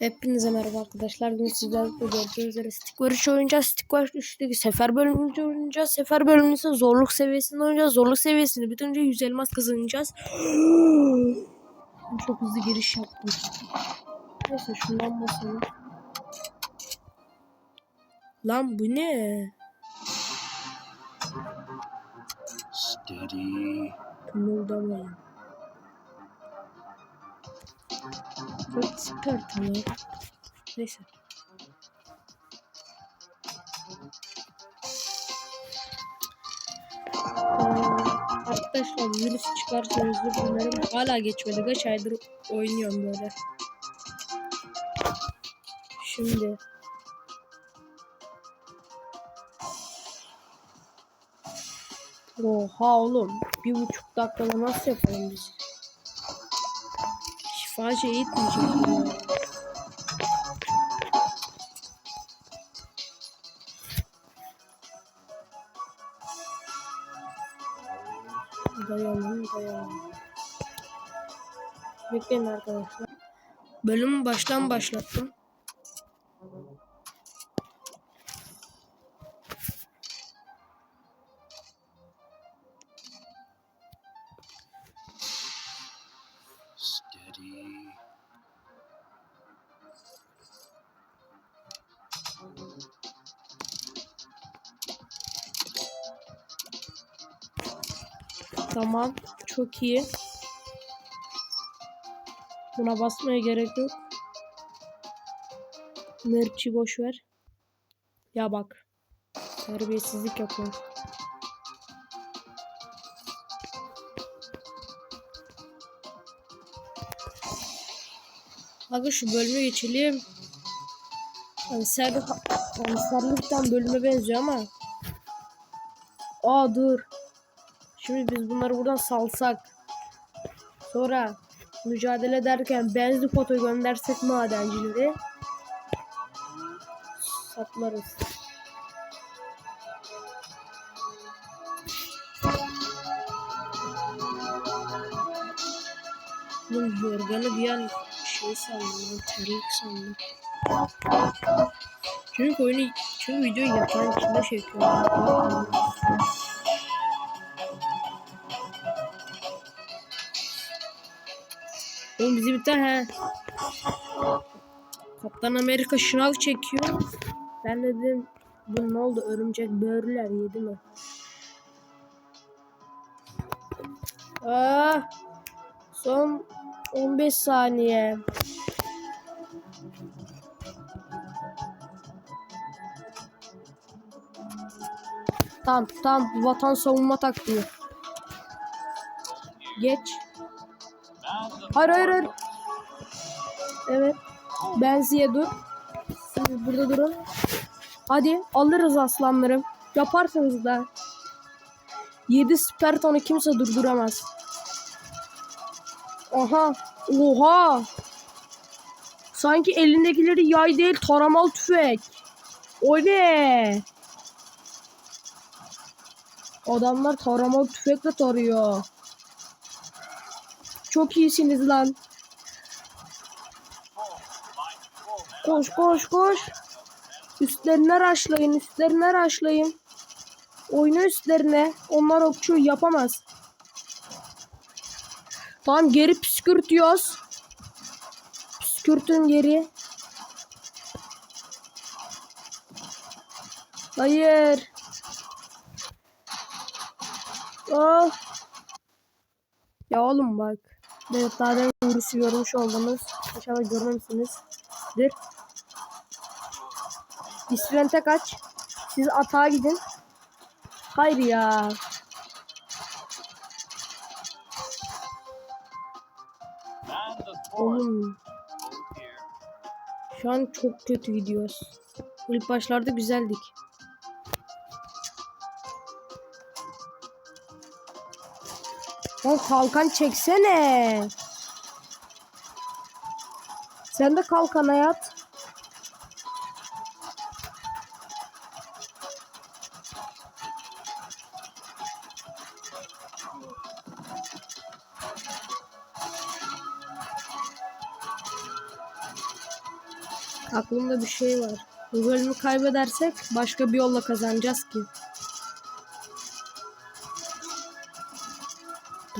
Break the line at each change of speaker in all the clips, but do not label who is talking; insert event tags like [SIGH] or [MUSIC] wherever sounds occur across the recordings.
Hepinize merhaba arkadaşlar. Bugün sizlerle gördüğünüz üzere Stick 3 oynayacağız. Stick War 3'teki sefer bölümünü oynayacağız. Sefer bölümünü ise zorluk seviyesinde oynayacağız. Zorluk seviyesini bitince 100 elmas kazanacağız. [GASPS] Çok hızlı giriş yaptım. Neyse şundan basalım. Lan bu ne?
Steady.
Kımıldamayın. Çok çıkartma. Neyse. Ee, Arkadaşlar virüs çıkarsa özür dilerim. Hala geçmedi. Kaç aydır oynuyorum böyle. Şimdi. Oha oğlum. Bir buçuk dakikada nasıl yapalım biz? Şifacı eğitmeyecek mi? Dayanın dayanın. Bekleyin arkadaşlar. Bölümü baştan başlattım. Tamam. Çok iyi. Buna basmaya gerek yok. Mertçi boş ver. Ya bak. Terbiyesizlik yapıyor. Aga şu bölüme geçelim. Kanser, kanserlikten bölüme benziyor ama. Aa dur. Şimdi biz bunları buradan salsak. Sonra mücadele ederken benzi foto göndersek madencileri saplarız. Bunun yorganı bir an şey sandım, terlik sandım. Çünkü oyunu, çünkü videoyu yatağın içinde çekiyorum. Oğlum bizi bir tane. Kaptan Amerika şınav çekiyor. Ben de dedim bu ne oldu örümcek böğürler yedi mi? Ah, son 15 saniye. Tamam tamam vatan savunma taktiği. Geç. Hayır hayır hayır. Evet. Benziye dur. Siz burada durun. Hadi alırız aslanlarım. Yaparsınız da. 7 Spartan'ı kimse durduramaz. Aha. Oha. Sanki elindekileri yay değil taramalı tüfek. O ne? Adamlar taramalı tüfekle tarıyor. Çok iyisiniz lan. Koş koş koş. Üstlerine raşlayın, üstlerine raşlayın. Oyna üstlerine. Onlar okçu yapamaz. Tamam geri püskürtüyoruz. Püskürtün geri. Hayır. Ah. Ya oğlum bak. Da virüsü görmüş oldunuz. İnşallah görmemişsinizdir. İsvente kaç. Siz atağa gidin. Hayır ya. Oğlum şu an çok kötü gidiyoruz. İlk başlarda güzeldik. Lan kalkan çeksene. Sen de kalkana yat. Aklımda bir şey var. Bu bölümü kaybedersek başka bir yolla kazanacağız ki.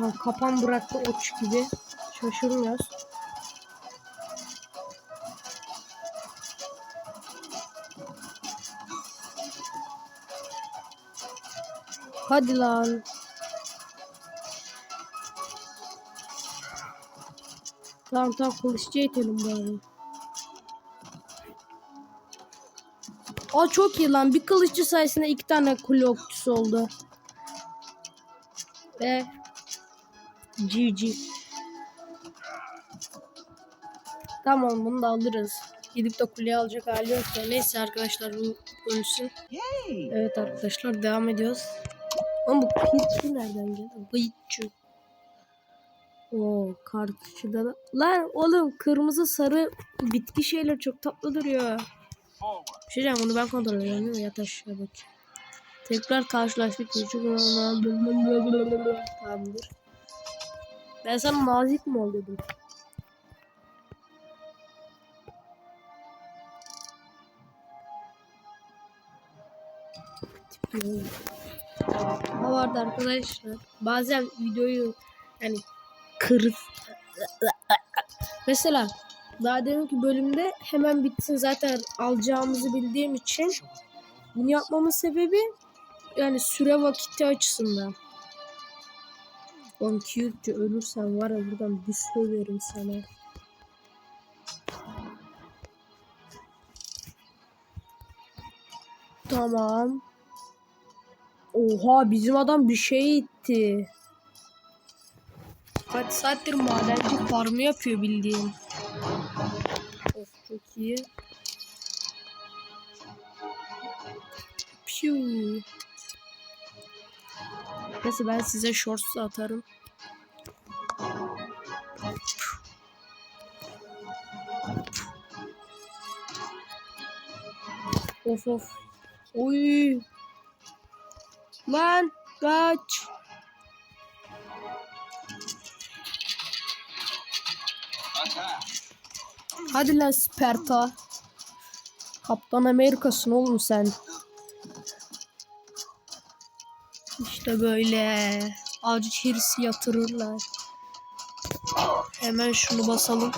Tamam kapan bıraktı oç gibi. Şaşırmıyoruz. Hadi lan. Tamam tamam kılıççı itelim bari. Aa çok iyi lan. Bir kılıççı sayesinde iki tane kule okçusu oldu. Ve GG. Tamam bunu da alırız. Gidip de kuleye alacak hali yok ya. Neyse arkadaşlar bu ölsün. Evet arkadaşlar devam ediyoruz. Ama bu kıyıtçı nereden geldi? Kıyıtçı. Oo kartuşuda da. Lan oğlum kırmızı sarı bitki şeyler çok tatlı duruyor. Bir şey diyeceğim bunu ben kontrol ediyorum değil mi? Yat aşağı bak. Tekrar karşılaştık. Küçük Tamamdır. Ben sana nazik mi ol dedim. Ha vardı arkadaşlar. Bazen videoyu yani kır Mesela daha deminki bölümde hemen bitsin zaten alacağımızı bildiğim için bunu yapmamın sebebi yani süre vakiti açısından. Oğlum Kyurtçu ölürsen var ya buradan bir söverim sana. Tamam. Oha bizim adam bir şey itti. Kaç saattir madenci farmı yapıyor bildiğin. Of çok iyi. Piu. Neyse ben size shorts atarım. Of of. Oy. Lan kaç. Hadi lan Sparta. Kaptan Amerika'sın oğlum sen. İşte böyle ağacı içerisi yatırırlar. Hemen şunu basalım.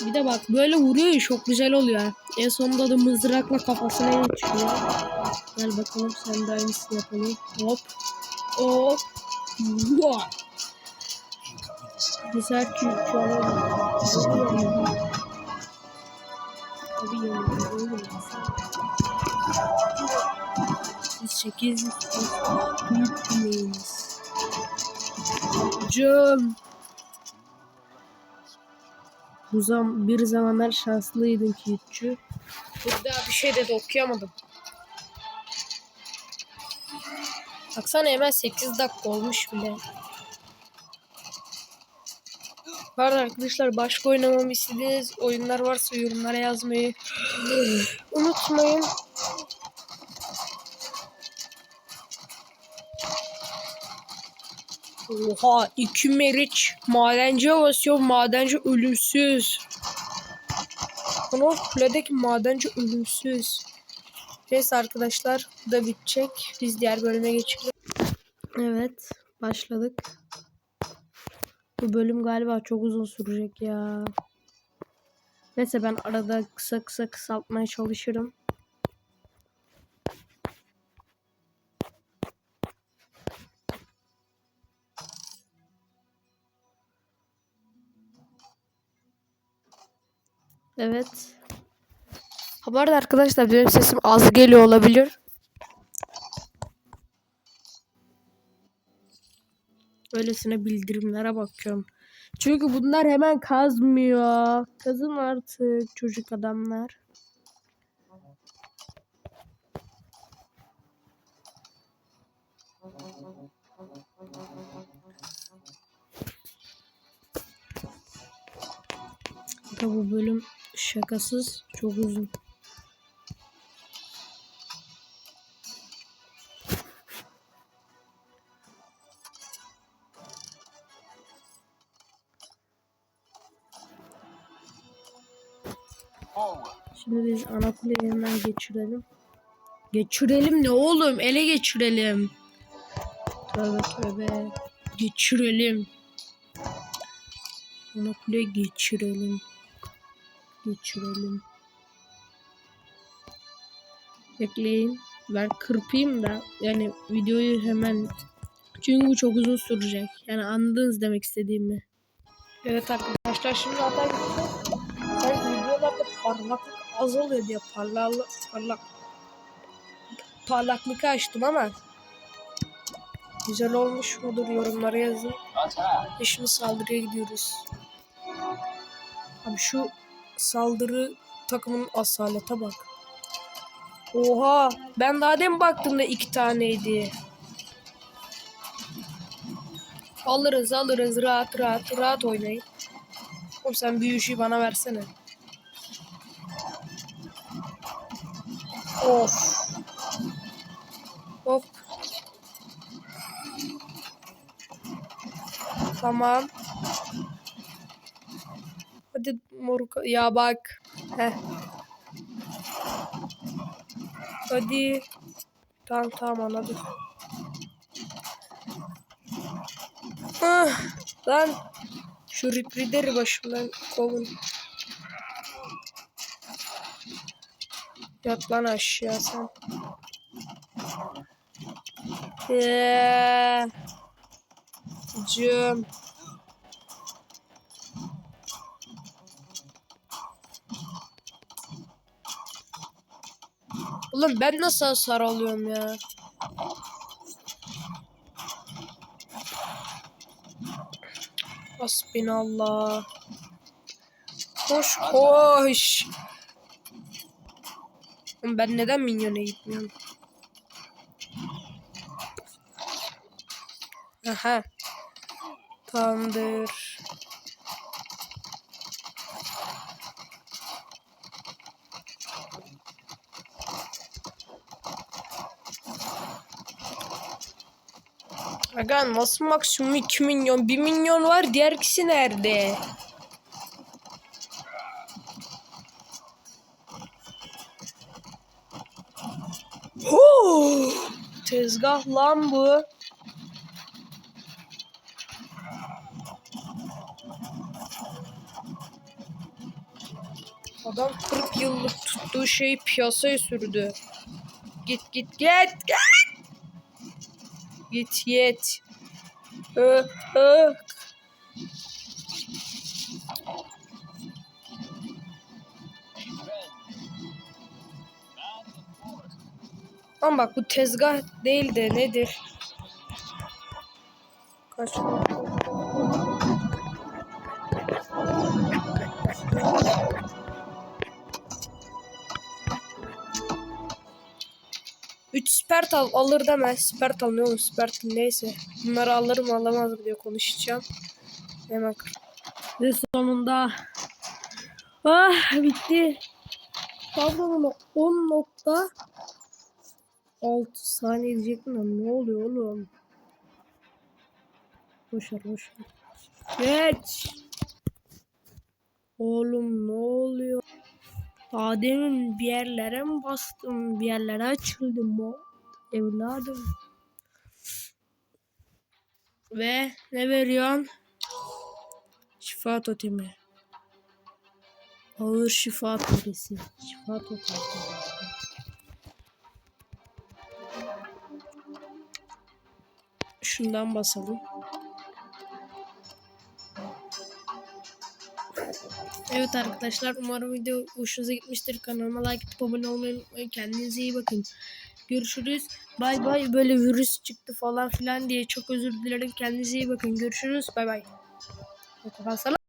Bir de bak böyle vuruyor çok güzel oluyor. En sonunda da mızrakla kafasına geçiyor. Gel bakalım sen de aynısını yapalım. Hop. Hop. Güzel ki şu an. 8 büyük dileğimiz. Hocam. Bu zam bir zamanlar şanslıydın ki, Kitçü. Burada bir şey de okuyamadım. Baksana hemen 8 dakika olmuş bile. Var arkadaşlar başka oynamamı istediğiniz oyunlar varsa yorumlara yazmayı unutmayın. Oha iki meriç madenciye basıyor madenci ölümsüz. Ama kuledeki madenci ölümsüz. Neyse arkadaşlar bu da bitecek. Biz diğer bölüme geçelim. Evet başladık. Bu bölüm galiba çok uzun sürecek ya. Neyse ben arada kısa kısa kısaltmaya çalışırım. Evet. Ha bu arada arkadaşlar benim sesim az geliyor olabilir. Öylesine bildirimlere bakıyorum. Çünkü bunlar hemen kazmıyor. Kazın artık çocuk adamlar. Kanka bu bölüm şakasız çok uzun. Şimdi biz ana kuleyi hemen geçirelim. Geçirelim ne oğlum? Ele geçirelim. Tövbe tövbe. Geçirelim. Ana kule geçirelim. Geçirelim. Bekleyin. Ben kırpayım da yani videoyu hemen çünkü bu çok uzun sürecek. Yani anladınız demek istediğimi. Evet arkadaşlar şimdi. Ben parlaklık azalıyor diye parlak parlak parlaklık açtım ama güzel olmuş mudur yorumlara yazın. Ve şimdi saldırıya gidiyoruz. Abi şu saldırı takımın asalete bak. Oha ben daha demin baktığımda iki taneydi. Alırız alırız rahat rahat rahat oynayın. Oğlum sen büyüyüşü bana versene. Of. Hop. Tamam. Hadi moruk. Ya bak. Heh. Hadi. Tamam tamam anladım. Ah, lan. Şu Reaper'ı başımdan kovun. Yat lan aşağı sen. Eee. Cüm. Oğlum ben nasıl hasar alıyorum ya? Hasbinallah. Koş koş. Oğlum ben neden minyona gitmiyorum? Aha. Tamamdır. Aga nasıl maksimum 2 milyon? 1 milyon var. Diğer ikisi nerede? Tezgah lan bu. Adam 40 yıllık tuttuğu şeyi piyasaya sürdü. Git git git git. Git git. Hı, hı. Ama bak bu tezgah değil de nedir? Kaç. Üç Spertal alır deme. Spertal ne oğlum Spertal neyse. Bunları alırım alamaz diye konuşacağım. Hemen. Ve sonunda ah bitti. Pardon 10 nokta 6 saniye diyecektim ama ne oluyor oğlum? Boşver boşver. Geç. Oğlum ne oluyor? Daha demin bir yerlere mi bastım? Bir yerlere açıldım o. Evladım. Ve ne veriyorsun? Şifa totemi. Ağır şifa totesi. Şifa totemi. Şundan basalım. Evet arkadaşlar umarım video hoşunuza gitmiştir. Kanalıma like atıp abone olmayı unutmayın. Kendinize iyi bakın. Görüşürüz. Bay bay. Böyle virüs çıktı falan filan diye çok özür dilerim. Kendinize iyi bakın. Görüşürüz. Bay bay. Kapatsana.